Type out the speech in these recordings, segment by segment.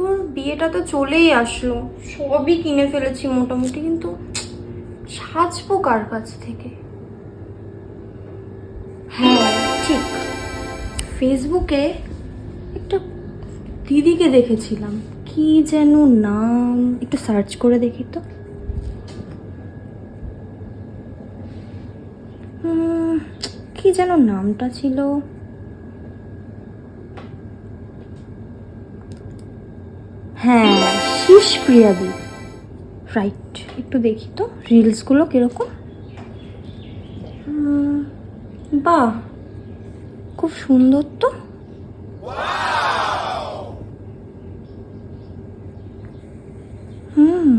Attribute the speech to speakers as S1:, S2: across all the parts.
S1: তোর বিয়েটা তো চলেই আসলো। সবই কিনে ফেলেছি মোটামুটি, কিন্তু সাজবো কার কাছ থেকে? হ্যাঁ ঠিক। ফেসবুকে একটা দিদিকে দেখেছিলাম। কি যেন নাম? একটু সার্চ করে দেখি তো। কি যেন নামটা ছিল? হ্যাঁ শীষ প্রিয়াদি রাইট একটু দেখি তো রিলসগুলো কীরকম? বাহ, খুব সুন্দর তো। হুম।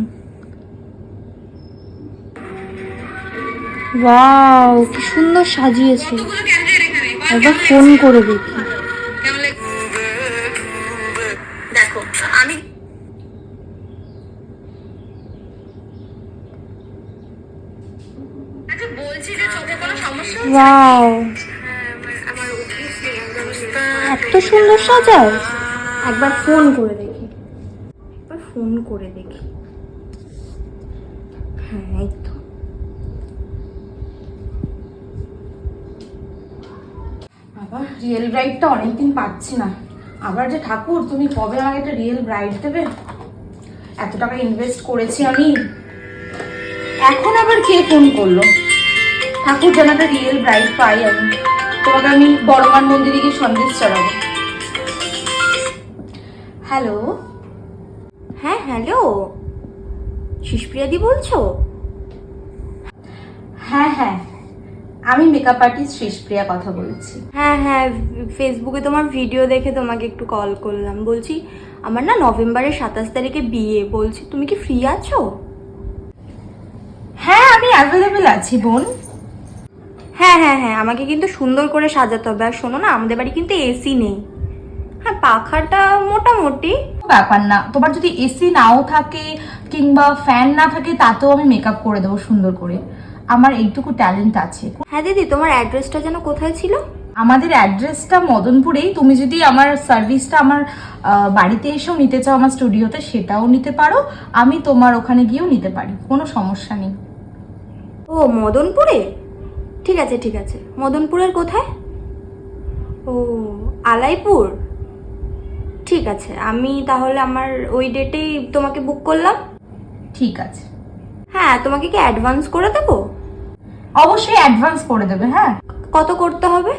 S1: ওয়াও কি সুন্দর সাজিয়েছে। একবার ফোন করে দেখি।
S2: দেখো, আমি আচ্ছা বলছি যে চোখে কোনো সমস্যা হচ্ছে?
S1: ওয়াও
S2: হ্যাঁ।
S1: এত সুন্দর সাজায় একবার ফোন করে দেখি। একবার ফোন করে দেখি। হ্যাঁ এই তো।
S3: আবার রিয়েল ব্রাইডটা অনেকদিন পাচ্ছি না। আবার যে ঠাকুর তুমি কবে আমাকে একটা রিয়েল ব্রাইড দেবে? এত টাকা ইনভেস্ট করেছি আমি। এখন আবার কে ফোন করল? ঠাকুর যেন একটা রিয়েল ব্রাইড পাই আমি তোমাকে আমি বড়মান মন্দিরে গিয়ে সন্দেশ চড়াবো। হ্যালো?
S1: হ্যাঁ হ্যালো? শিশপ্রিয়াদি বলছো?
S3: হ্যাঁ হ্যাঁ। আমি মেকআপ আর্টিস্ট শেষপ্রিয়া কথা বলছি।
S1: হ্যাঁ হ্যাঁ ফেসবুকে তোমার ভিডিও দেখে তোমাকে একটু কল করলাম। বলছি আমার না নভেম্বরের সাতাশ তারিখে বিয়ে। বলছি তুমি কি ফ্রি আছো?
S3: হ্যাঁ আমি অ্যাভেলেবেল আছি বোন।
S1: হ্যাঁ হ্যাঁ হ্যাঁ আমাকে কিন্তু সুন্দর করে সাজাতে হবে। আর শোনো না আমাদের বাড়ি কিন্তু এসি নেই। হ্যাঁ পাখাটা মোটামুটি।
S3: ব্যাপার না। তোমার যদি এসি নাও থাকে কিংবা ফ্যান না থাকে তাতেও আমি মেকআপ করে দেবো সুন্দর করে। আমার এইটুকু ট্যালেন্ট আছে।
S1: হ্যাঁ দিদি তোমার অ্যাড্রেসটা যেন কোথায় ছিল?
S3: আমাদের অ্যাড্রেসটা মদনপুরেই। তুমি যদি আমার সার্ভিসটা আমার বাড়িতে এসেও নিতে চাও আমার স্টুডিওতে সেটাও নিতে পারো। আমি তোমার ওখানে গিয়েও নিতে পারি। কোনো সমস্যা নেই।
S1: ও মদনপুরে? ঠিক আছে ঠিক আছে। মদনপুরের কোথায়? ও আলাইপুর? ঠিক আছে আমি তাহলে আমার ওই ডেটেই তোমাকে বুক করলাম।
S3: ঠিক আছে।
S1: হ্যাঁ তোমাকে কি অ্যাডভান্স করে দেবো?
S3: অবশ্যই অ্যাডভান্স করে দেবে হ্যাঁ।
S1: কত করতে হবে?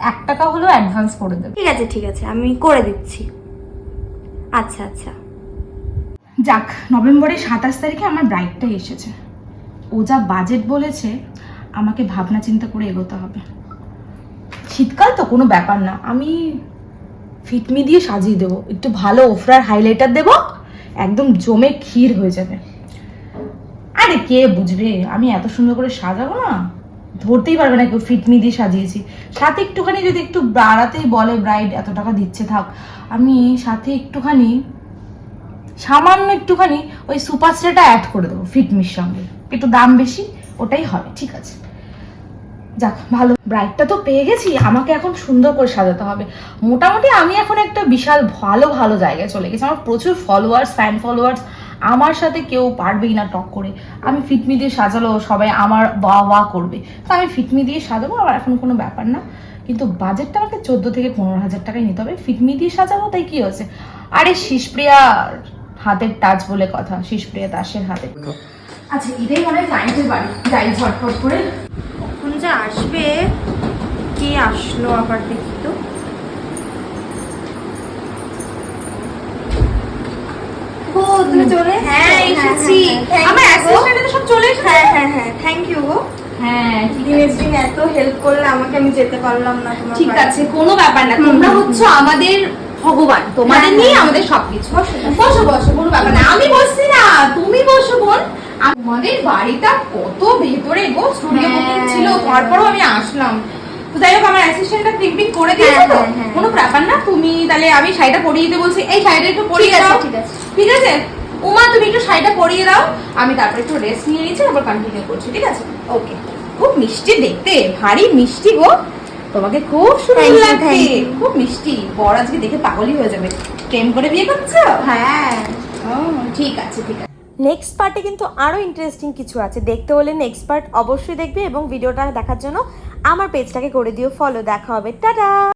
S3: এক টাকা হলেও অ্যাডভান্স করে দেবে।
S1: ঠিক আছে ঠিক আছে আমি করে দিচ্ছি। আচ্ছা আচ্ছা।
S3: যাক নভেম্বরের সাতাশ তারিখে আমার ব্রাইডটা এসেছে। ও যা বাজেট বলেছে আমাকে ভাবনা চিন্তা করে এগোতে হবে। শীতকাল তো কোনো ব্যাপার না। আমি ফিটমি দিয়ে সাজিয়ে দেবো। একটু ভালো ওফরার হাইলাইটার দেবো, একদম জমে ক্ষীর হয়ে যাবে। আরে কে বুঝবে? আমি এত সুন্দর করে সাজাবো না। ধরতেই পারবে না কেউ ফিটমি দিয়ে সাজিয়েছি। সাথে একটুখানি যদি একটু বাড়াতেই বলে ব্রাইড এত টাকা দিচ্ছে, থাক। আমি সাথে একটুখানি, সামান্য একটুখানি ওই সুপারস্টারটা অ্যাড করে দেবো ফিটমির সঙ্গে। একটু দাম বেশি ওটাই হবে, ঠিক আছে। যাক, ভালো। ব্রাইডটা তো পেয়ে গেছি, আমাকে এখন সুন্দর করে সাজাতে হবে। মোটামুটি আমি এখন একটা বিশাল ভালো ভালো জায়গায় চলে গেছি। আমার প্রচুর ফলোয়ার্স ফ্যান ফলোয়ার্স আমার সাথে কেউ পারবেই না টক করে। আমি ফিটমি দিয়ে সাজালো, সবাই আমার বা ওয়া করবে। তো আমি ফিটমি দিয়ে সাজাবো আমার এখন কোনো ব্যাপার না। কিন্তু বাজেটটা আমাকে চোদ্দ থেকে পনেরো হাজার টাকায় নিতে হবে। ফিটমি দিয়ে সাজাবো, তাই কি হয়েছে? আরে শিশপ্রিয়ার হাতের টাচ বলে কথা শিশপ্রিয়া দাসের হাতে। আচ্ছা এটাই মনে হয় ক্লায়েন্টের বাড়ি। যাই ঝটফট করে।
S1: কখন যে আসবে কে আসলো আবার দেখি তো। তুমি চলে
S3: হ্যাঁ এসেছি। আমার অ্যাসিস্ট্যান্ট সব চলে এসেছে।
S1: হ্যাঁ হ্যাঁ হ্যাঁ। থ্যাংক ইউ গো।
S3: হ্যাঁ ঠিক
S1: দিন এত হেল্প করলে আমাকে আমি যেতে পারলাম না তোমার
S3: ঠিক আছে কোনো ব্যাপার না। তোমরা হচ্ছে আমাদের ভগবান তোমাদের
S1: হ্যাঁ,
S3: নিয়ে
S1: হ্যাঁ।
S3: আমাদের সবকিছু।
S1: বসো, বসো।
S3: কোনো ব্যাপার না। আমি বসছি না তুমি বসো বোন। আমাদের বাড়িটা কত ভেতরে গো স্টুডিও
S1: হ্যাঁ।
S3: বুকিং ছিল তারপরও আমি আসলাম। তো যাই হোক আমার অ্যাসিস্ট্যান্টটা করে দিয়েছে তো। কোনো ব্যাপার না তুমি তাহলে আমি শাড়িটা পরিয়ে দিতে বলছি। এই শাড়িটা একটু পরিয়ে দাও।
S1: ঠিক আছে।
S3: ঠিক আছে? উমা তুমি একটু শাড়িটা পরিয়ে দাও। আমি তারপরে একটু রেস্ট নিয়ে নিচ্ছি তারপর কন্টিনিউ করছি ঠিক আছে? ওকে খুব মিষ্টি দেখতে ভারী মিষ্টি গো। তোমাকে খুব সুন্দর লাগছে। খুব মিষ্টি। বর আজকে দেখে পাগলই হয়ে যাবে। প্রেম করে বিয়ে করছ?
S1: হ্যাঁ।
S3: ও, ঠিক আছে ঠিক আছে।
S4: নেক্সট পার্টে কিন্তু আরও ইন্টারেস্টিং কিছু আছে। দেখতে হলে নেক্সট পার্ট অবশ্যই দেখবে এবং ভিডিওটা দেখার জন্য আমার পেজটাকে করে দিও। ফলো দেখা হবে। টাটা